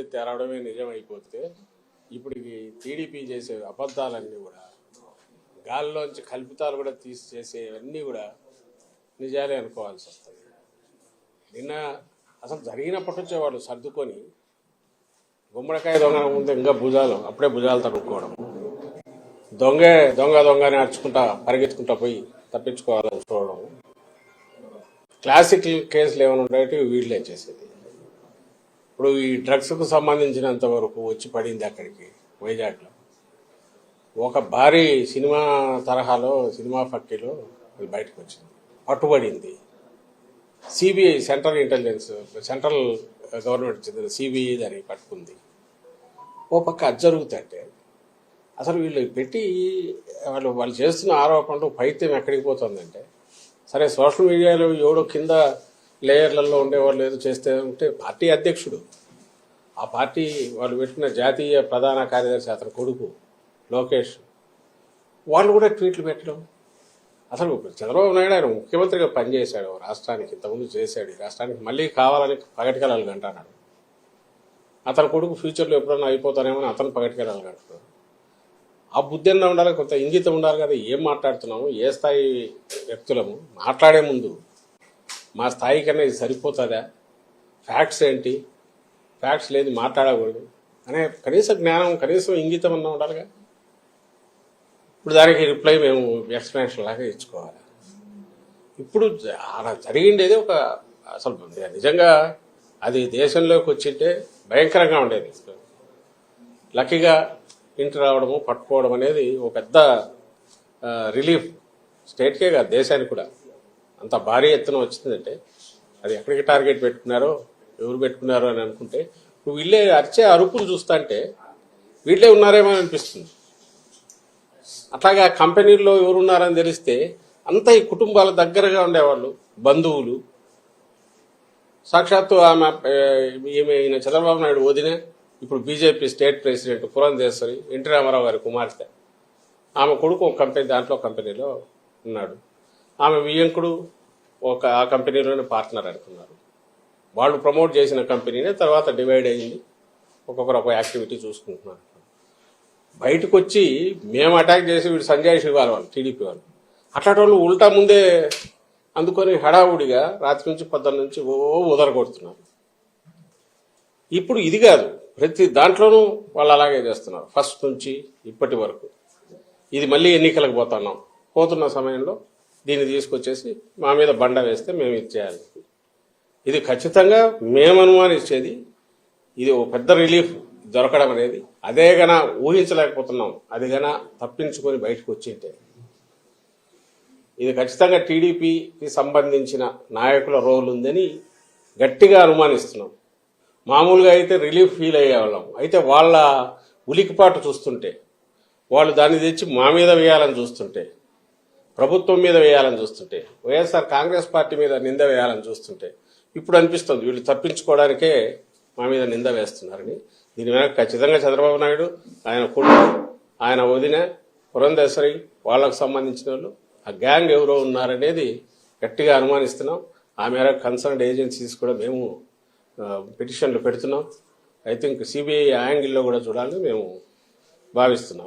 ఎత్తి తెరవడమే నిజం అయిపోతే ఇప్పుడు ఈ టీడీపీ చేసే అబద్ధాలన్నీ కూడా గాల్లోంచి కల్పితాలు కూడా తీసి చేసేవన్నీ కూడా నిజాలే అనుకోవాల్సి వస్తుంది. నిన్న అసలు జరిగినప్పటి నుంచే వాళ్ళు సర్దుకొని గుమ్మడికాయ దొంగ ముందు ఇంకా భుజాలు అప్పుడే భుజాలు తడుక్కోవడం దొంగే దొంగ దొంగ అని పరిగెత్తుకుంటా పోయి తప్పించుకోవాలని చూడడం. క్లాసిక్ కేసులు ఏమైనా ఉండేవి వీళ్ళే చేసేది. ఇప్పుడు ఈ డ్రగ్స్కు సంబంధించినంత వరకు వచ్చి పడింది అక్కడికి వైజాగ్లో. ఒక భారీ సినిమా తరహాలో సినిమా ఫ్యాక్టరీలో అది బయటకు వచ్చింది. పట్టుబడింది. CBI central intelligence central government చెందిన సిబిఐ దాన్ని పట్టుకుంది. ఓ పక్క అది జరుగుతుంటే అసలు వీళ్ళు పెట్టి వాళ్ళు వాళ్ళు చేస్తున్న ఆరోపణలు పైత్యం ఎక్కడికి పోతుందంటే సరే సోషల్ మీడియాలో ఎవడో కింద లేయర్లలో ఉండేవాళ్ళు ఏదో చేస్తే ఉంటే పార్టీ అధ్యక్షుడు. ఆ పార్టీ వాళ్ళు పెట్టిన జాతీయ ప్రధాన కార్యదర్శి అతని కొడుకు లోకేష్. వాళ్ళు కూడా ట్వీట్లు పెట్టడం. అసలు చంద్రబాబు నాయుడు ఆయన ముఖ్యమంత్రిగా పనిచేశాడు రాష్ట్రానికి ఇంతకుముందు చేశాడు. ఈ రాష్ట్రానికి మళ్ళీ కావాలని పగటికెళ్ళాలి అంటున్నాడు అతని కొడుకు ఫ్యూచర్లో ఎప్పుడైనా అయిపోతానేమో అని అతను పగటికెళ్ళాలి అంటున్నాడు ఆ బుద్ధి ఉండాలి కొంత ఇంగితం ఉండాలి కదా ఏం మాట్లాడుతున్నాము ఏ స్థాయి వ్యక్తులము మాట్లాడే ముందు మా స్థాయి కన్నా ఇది సరిపోతుందా? ఫ్యాక్ట్స్ ఏంటి? ఫ్యాక్ట్స్ లేదు మాట్లాడకూడదు. అనే కనీస జ్ఞానం కనీసం ఇంగితం అన్న ఉండాలిగా. ఇప్పుడు దానికి రిప్లై మేము ఎక్స్ప్లెనేషన్ లాగా ఇచ్చుకోవాలి. ఇప్పుడు అలా జరిగిండేది ఒక అసలు నిజంగా అది దేశంలోకి వచ్చింటే భయంకరంగా ఉండేది. లక్కీగా ఇంటి రావడము పట్టుకోవడం అనేది ఒక పెద్ద రిలీఫ్ స్టేట్కే కాదు దేశానికి కూడా. అంత భారీ ఎత్తున వచ్చిందంటే అది ఎక్కడికి టార్గెట్ పెట్టుకున్నారో ఎవరు పెట్టుకున్నారో అని అనుకుంటే నువ్వు వీళ్ళే అరిచే అరుపులు చూస్తుంటే వీళ్ళే ఉన్నారేమో అనిపిస్తుంది. అట్లాగే ఆ కంపెనీల్లో ఎవరు ఉన్నారని తెలిస్తే అంతా ఈ కుటుంబాల దగ్గరగా ఉండేవాళ్ళు బంధువులు. సాక్షాత్తు ఆమె ఈమె ఈయన చంద్రబాబు నాయుడు వదిన ఇప్పుడు BJP state president Purandeswari NT Ramarao గారి కుమార్తె. ఆమె కొడుకు ఒక కంపెనీ దాంట్లో కంపెనీలో ఉన్నాడు. ఆమె వియంకుడు ఒక ఆ కంపెనీలోనే పార్ట్నర్ అనుకున్నారు. వాళ్ళు ప్రమోట్ చేసిన కంపెనీనే తర్వాత డివైడ్ అయ్యింది ఒక్కొక్కరు ఒక యాక్టివిటీ చూసుకుంటున్నారు. బయటకు వచ్చి మేము అటాక్ చేసి వీడు సంజయ్ శివాల్ వాళ్ళు టీడీపీ వాళ్ళు. అట్లాంటి వాళ్ళు ఉల్టా ముందే అందుకొని హడావుడిగా రాత్రి నుంచి పొద్దున్న నుంచి ఓ ఉదరగొడుతున్నారు. ఇప్పుడు ఇది కాదు. ప్రతి దాంట్లోనూ వాళ్ళు అలాగే చేస్తున్నారు. ఫస్ట్ నుంచి ఇప్పటి వరకు. ఇది మళ్ళీ ఎన్నికలకు పోతున్నాం. పోతున్న సమయంలో దీన్ని తీసుకొచ్చేసి మా మీద బండ వేస్తే మేము ఇచ్చేయాలి ఇది ఖచ్చితంగా మేము అనుమానించేది ఇది ఒక పెద్ద రిలీఫ్ దొరకడం అనేది. అదే గన ఊహించలేకపోతున్నాం. అది గన తప్పించుకొని బయటకు వచ్చింటే. ఇది ఖచ్చితంగా టీడీపీకి సంబంధించిన నాయకుల రోల్ ఉందని గట్టిగా అనుమానిస్తున్నాం. మామూలుగా అయితే రిలీఫ్ ఫీల్ అయ్యేవాళ్ళం. అయితే వాళ్ళ ఉలికిపాటు చూస్తుంటే వాళ్ళు దాన్ని తెచ్చి మా మీద వేయాలని చూస్తుంటే ప్రభుత్వం మీద వేయాలని చూస్తుంటే వైఎస్ఆర్ కాంగ్రెస్ పార్టీ మీద నింద వేయాలని చూస్తుంటే ఇప్పుడు అనిపిస్తుంది వీళ్ళు తప్పించుకోవడానికే మా మీద నింద వేస్తున్నారని. దీని వెనక ఖచ్చితంగా చంద్రబాబు నాయుడు ఆయన కొడుకు ఆయన వదిన పురంధేశ్వరి వాళ్ళకు సంబంధించిన వాళ్ళు ఆ గ్యాంగ్ ఎవరో ఉన్నారనేది గట్టిగా అనుమానిస్తున్నాం. ఆ మేర కన్సర్న్డ్ ఏజెన్సీస్ కూడా మేము పిటిషన్లు పెడుతున్నాం. ఐ థింక్ సిబిఐ యాంగిల్లో కూడా చూడాలని మేము భావిస్తున్నాం.